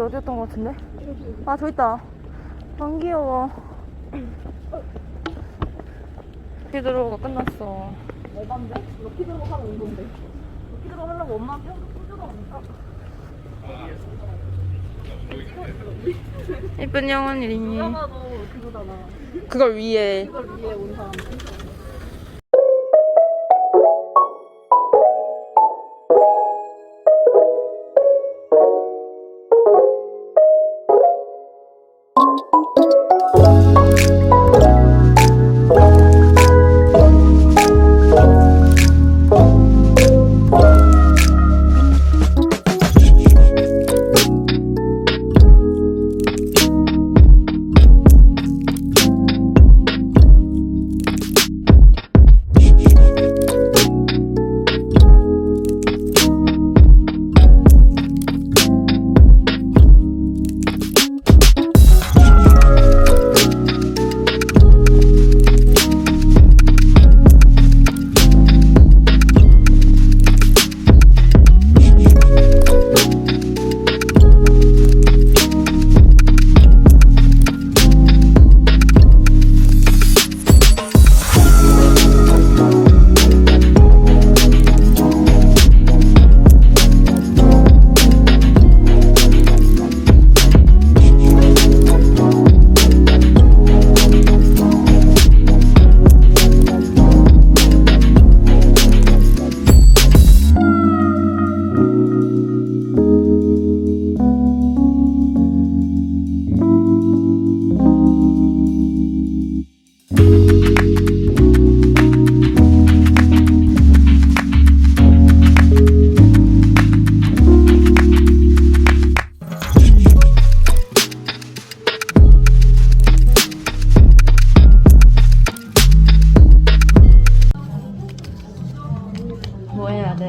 어디였던 것 같은데? 아, 저 있다. 안 귀여워. 피드로가 끝났어. 에반데? 럭키 드로 하러 온 건데. 럭키 드로 하려고 엄마한테 껴들어가니까. 예쁜 영혼이. 누가봐도 그거잖아. 그걸 위해. 그걸 위해 온 사람. 뭐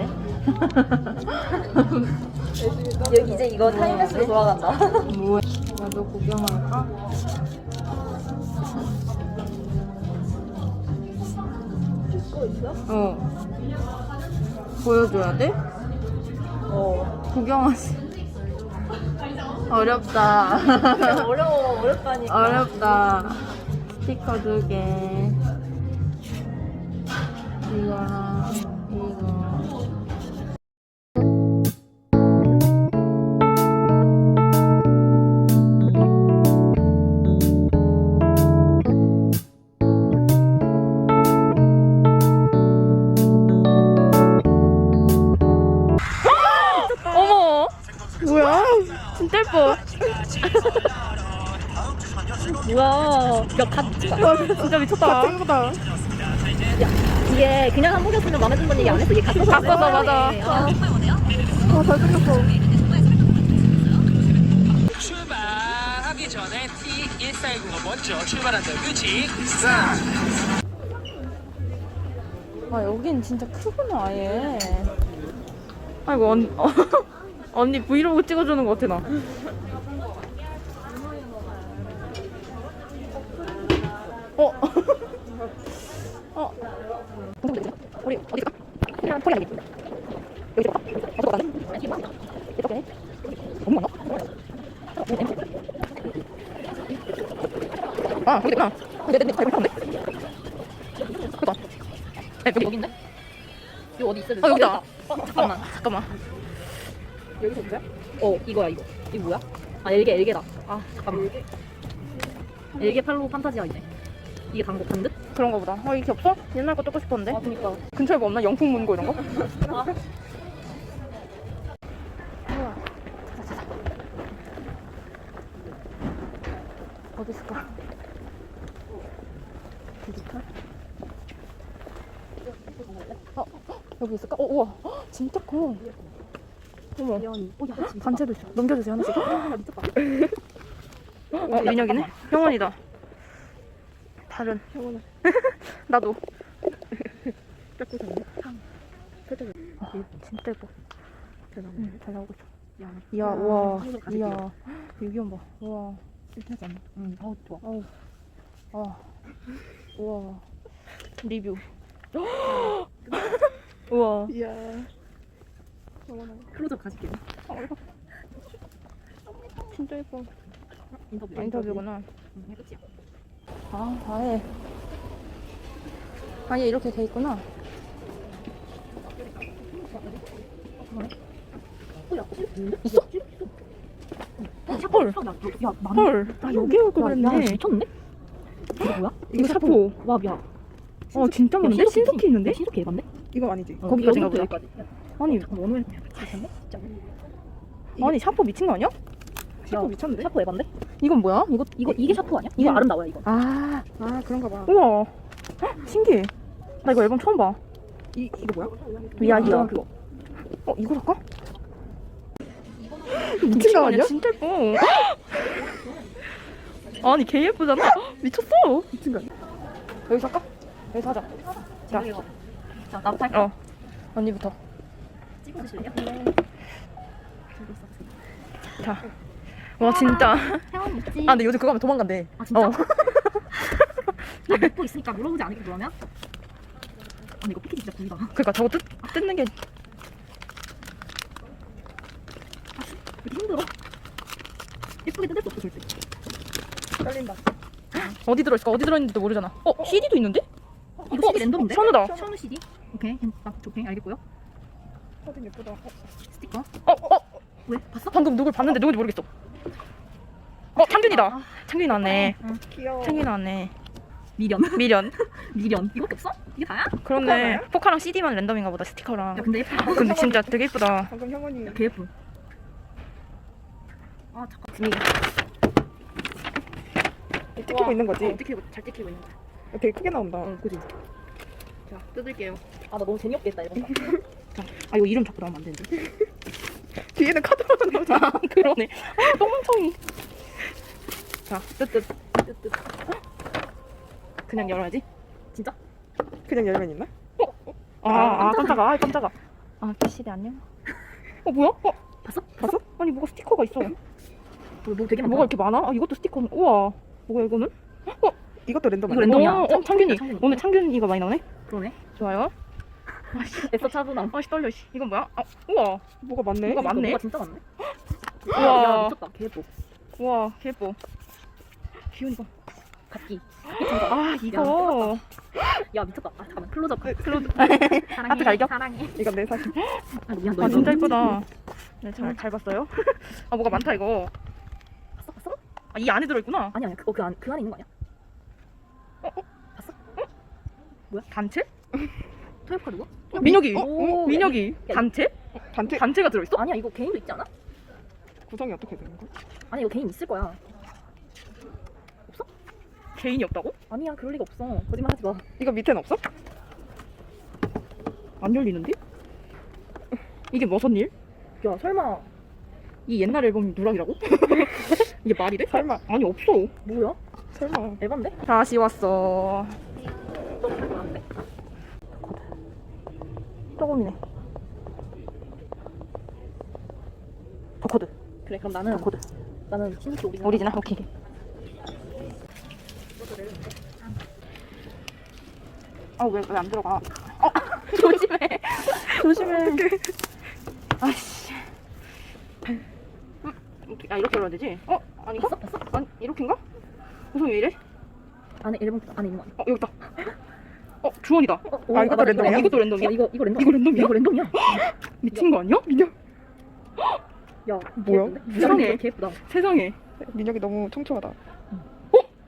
여기 이제 이거 타임레스로 돌아간다. 뭐 나도 구경할까? 찍고 있어? 어. 보여줘야 돼? 어. 구경하지. 어렵다. 어려워, 어렵다니까. 어렵다. 스티커 두 개. 이거랑 뭐야? 진짜 예뻐. 뭐야. 야, 갓, 진짜 미쳤다. 예쁘다. 이게 그냥 한복이었으면 마음에 든다는 얘기 안 했어. 이게 갓서서. 갓서서, 맞아. 어, 잘생겼어. 출발하기 전에 T1410 먼저 출발한다. 그치? 자. 아, 여긴 진짜 크구나, 아예. 아이고, 언, 어, 언니 브이로그 찍어주는 것 같아, 나. 어? 어? 우리 어디 가? 그냥 털이 아니겠지. 여기 들어가. 어디로 가지? 이렇게. 너무 많아? 아, 여기 있구나. 내, 내, 내, 잘 못하는데? 그니까. 네, 여기. 여기인데? 여기 어디 있어? 아, 여기다. 어, 잠깐만. 잠깐만. 어, 이거야, 이거. 이거 뭐야? 아, 엘게, 엘게다. 아, 잠깐만. 엘게 팔로우 판타지야, 이제. 이게 단거 반듯? 그런가 보다. 어, 이게 없어? 옛날 거 뜯고 싶었는데. 아, 그니까. 근처에 뭐 없나? 영풍 문고 이런 거? 아, 어디 있을까? 디지털? 어, 여기 있을까? 어, 우와. 헉, 진짜 커. 어머. 연이. 어, 야, 진짜. 단체도 있어. 넘겨주세요, 하나씩. 아, 미쳤다. 어, 민혁이네? 형원이다. 다른. 형원아. 나도. 뺏고 잡네. 아, 진짜 예뻐. 대단해. 응, 잘 나오고 있어. 야, 이야, 야, 우와. 이야. 유기견 봐. 우와. 실패하지 않나? 응, 어우, 좋아. 어우. 아. 우와. 리뷰. 우와. 이야. 클로즈업 가질게요. 진짜 예뻐. 인터뷰. 아, 인터뷰구나. 응, 이게 끝이야. 아, 아예. 아예 이렇게 돼 있구나. 어? 있어? 헐. 야, 만- 헐. 나 여기 올걸 야, 야, 그랬네. 미쳤는데? 이거 뭐야? 이거 샤포. 와, 야. 어, 진짜 많은데? 신속히 있는데? 신속히 예반데? 이거 아니지? 어, 거기까지인가 보다. 여기까지. 야, 아니, 잠깐만, 어느 미쳤네? 진짜. 아니, 샤포 미친 거 아니야? 샤프 미쳤는데? 샤프 에반데? 이건 뭐야? 이거, 이거 이게 샤프 아니야? 이거 아름다워요 이거. 아, 아 그런가 봐. 우와. 헉, 신기해. 나 이거 앨범 처음 봐. 이 이거 뭐야? 이야기야. 그거. 어, 이거 살까? 미친 거 아니야? 진짜 예뻐. 아니, 개 예쁘잖아. 미쳤어. 미친 거 아니야? 여기 살까? 여기 사자. 자. 자 나부터 할까? 어. 언니부터. 찍어 주실래요? 자. 와, 진짜. 태원 먹지. 아, 근데 요즘 그거 하면 도망간대. 아 진짜? 어. 나 먹고 있으니까 물어보지 않을게 그러면? 아니 이거 패키지 진짜 구리다. 그러니까 저거 뜯, 뜯는 게왜 이렇게 힘들어? 예쁘게 뜯을 수 없어 절대. 떨린다. 어디 들어있을까? 어디 들어있는지도 모르잖아. 어, CD도 있는데? 이거 CD 랜덤인데? 션우다. 션우 CD. 오케이. 딱 오케이 알겠고요. 사진 예쁘다. 어, 스티커. 어, 어, 왜? 봤어? 방금 누굴 봤는데 누군지 모르겠어. 어, 창균이다. 아, 창균이 나왔네. 귀여워. 창균이 나왔네. 미련. 미련. 미련. 이거밖에 없어? 이게 다야? 그렇네. 포카나요? 포카랑 CD만 랜덤인가 보다, 스티커랑. 야 근데 예쁘다. 근데 진짜 되게 예쁘다. 방금 형원이 개 예쁨. 아 잠깐. 분위기. 찍히고 있는 거지? 어, 찍히고 잘 찍히고 있는 거. 되게 크게 나온다. 어, 그지. 자, 뜯을게요. 아 나 너무 재미없게 했다 이번 거. 아, 이거 이름 자꾸 나오면 안 되는데. 뒤에는 카드만 나오자. 아, 그러네. 아, 똥멍청이. 자, 뜯뜯. 뜨뜻. 그냥 열어야지. 진짜? 그냥 열면 있나? 아, 아, 깜짝아. 아, 깜짝아. 아, PCD 안녕. 어, 뭐야? 어, 봤어? 봤어? 아니, 뭐가 스티커가 있어. 뭐, 뭐 되게 많다. 뭐가 이렇게 많아? 아, 이것도 스티커. 우와. 뭐야, 이거는? 이것도 랜덤 이거 아니야? 랜덤이야. 어, 어, 창- 창균이. 창균이. 오늘 창균이가 많이 나오네? 그러네. 좋아요. 애써 차분함. 아씨, 떨려, 씨. 이건 뭐야? 아, 우와. 뭐가 많네. 뭐가 많네? 뭐가 진짜 많네. 우와. 야 미쳤다. 개 예뻐. 우와, 개 예뻐. 기훈이가. 각기. 아, 이거. 야 미쳤다. 아 잠깐만 클로즈업. 클로즈. 사랑해. 하트 갈겨? 사랑해. 이건 내 사진. 아 미안 너 아, 이거 진짜 예쁘다. 네, 잘, 잘 봤어요. 아, 뭐가 많다, 이거. 봤어 봤어? 아, 이 안에 들어있구나. 아니 아니 그거 그, 안, 그 안에 있는 거 아니야? 단체? 토요카 누구? 민혁이. 오, 민혁이. 야, 단체? 단체 단체가 들어있어? 아니야 이거 개인도 있지 않아? 구성이 어떻게 되는 거야? 아니 이거 개인 있을 거야. 개인이 없다고? 아니야 그럴 리가 없어. 거짓말 하지 마. 이거 밑에는 없어? 안 열리는데? 이게 무슨 일? 야 설마 이 옛날 앨범이 누락이라고? 이게 말이 돼? 설마. 아니 없어. 뭐야? 설마. 에반데? 다시 왔어. 조금이네. 더 코드. 그래 그럼 나는 더 코드. 나는 신스 오리지널. 오리지널. 오케이. 아왜 왜 안 들어가? 어 조심해. 조심해. 아씨. 음, 어떻게- 아 이렇게 열어야 되지? 어 아닌가? 봤어 봤어? 아니 이렇게인가? 무슨 왜 이래? 안에 앨범 안에 있는 거 아니야? 어 여기 있다. 어 주원이다. 어, 아, 이것도 나 랜덤이야? 이것도 랜덤이야? 야, 이거 이거 랜덤. 이거 랜덤이야? 이거 랜덤이야. 미친 거 아니야? 민혁 야 뭐야? 이상해. 개 예쁘다. 세상에. 민혁이 너무 청초하다.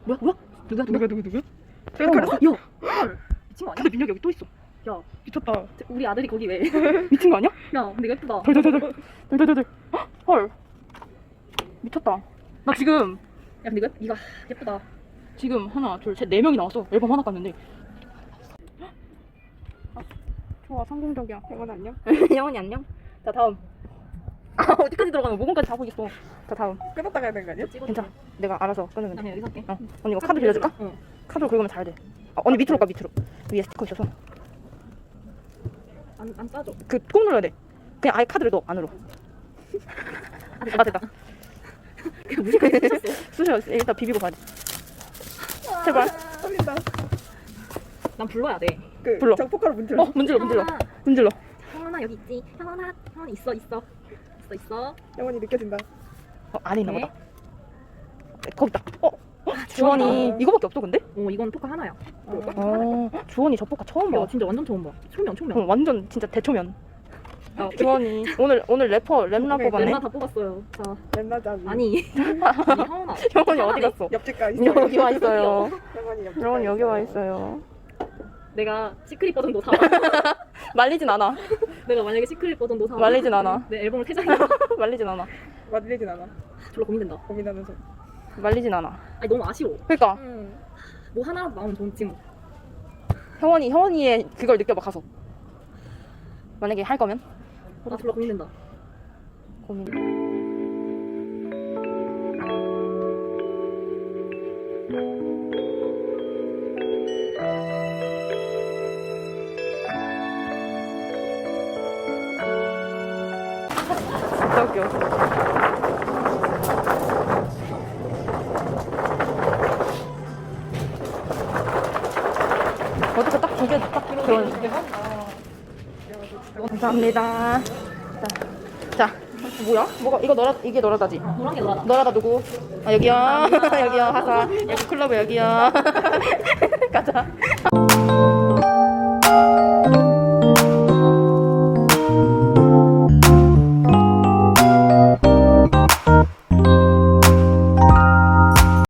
뭐야 뭐야? 누가 누가? 누가 누구 누구? 야? 야, 헐. 미친 거 아니야? 근데 민혁이 여기 또 있어. 야, 미쳤다. 우리 아들이 거기 왜? 미친 거 아니야? 야, 근데 이거 예쁘다. 덜덜덜덜. 덜덜덜덜. 헐. 미쳤다. 나 지금 야, 근데 이거 예- 이거 예쁘다. 지금 하나 둘 셋 네 명이 나왔어. 앨범 하나 깠는데. 아, 좋아 성공적이야. 형원 안녕? 영원히 안녕. 자 다음. 아 어디까지 들어가는 거야? 5분까지 자고 있어. 자 다음. 끊었다 가야 되는 거 아니야? 괜찮아. 내가 알아서 끊으면 나 돼. 여기서 할게. 어. 언니 이거 카드 빌려줄까? 응. 카드로 긁으면 잘 돼. 아, 언니 밑으로 가 밑으로. 위에 스티커 있어서. 안, 안 빠져. 그꾹 눌러야 돼. 그냥 아예 카드를 넣어 안으로. 아 됐다. 그 무시까지 꽂혔어. 수셔 일단 비비고 가야 돼. 제발. 떨린다. 난 불러야 돼. 그 불러. 정포카로 문질러. 어 문질러 문질러 형원아, 문질러. 형원아 여기 있지. 형원아, 형원아 있어 있어. 있어 있어. 영원이 느껴진다. 어 안에 있나 네. 보다. 거기 있다. 어? 어? 주원이 이거밖에 없어 근데? 어 이건 포카 하나야. 어. 주원이 저 포카 처음 야 봐. 진짜 완전 처음 봐. 초면 초면. 어, 완전 진짜 대초면. 아, 주원이 오늘 오늘 래퍼 네, 뽑았네. 렌나 다 뽑았어요. 자 랜나자비. 아니 아니 형아. 형원이 어디 갔어? 옆집 가 있어요. 여기 와 있어요. 영원히 옆집 여러분 가 여기. 와 있어요. 내가 시크릿 버전도 사. 말리진 않아. 내가 만약에 시크릿 버전도 사. 말리진 않아. 내 앨범을 세 장이 말리진 않아. 말리진 않아. 졸라 고민된다. 고민하면서. 말리진 않아. 아니 너무 아쉬워. 그러니까 음. 뭐 하나라도 나오면 좋은 지금. 형원이 형원이의 그걸 느껴봐 가서. 만약에 할 거면 아 졸라 고민된다. 고민. 진짜 웃겨. 어디서 딱두 개딱 들어. 감사합니다. 자, 자, 뭐야? 뭐가 이거 너라 이게 너라다지? 노란 게 노랗다. 너라다 누구? 아 여기요, 여기요 하사 여기 클럽 여기요. 가자.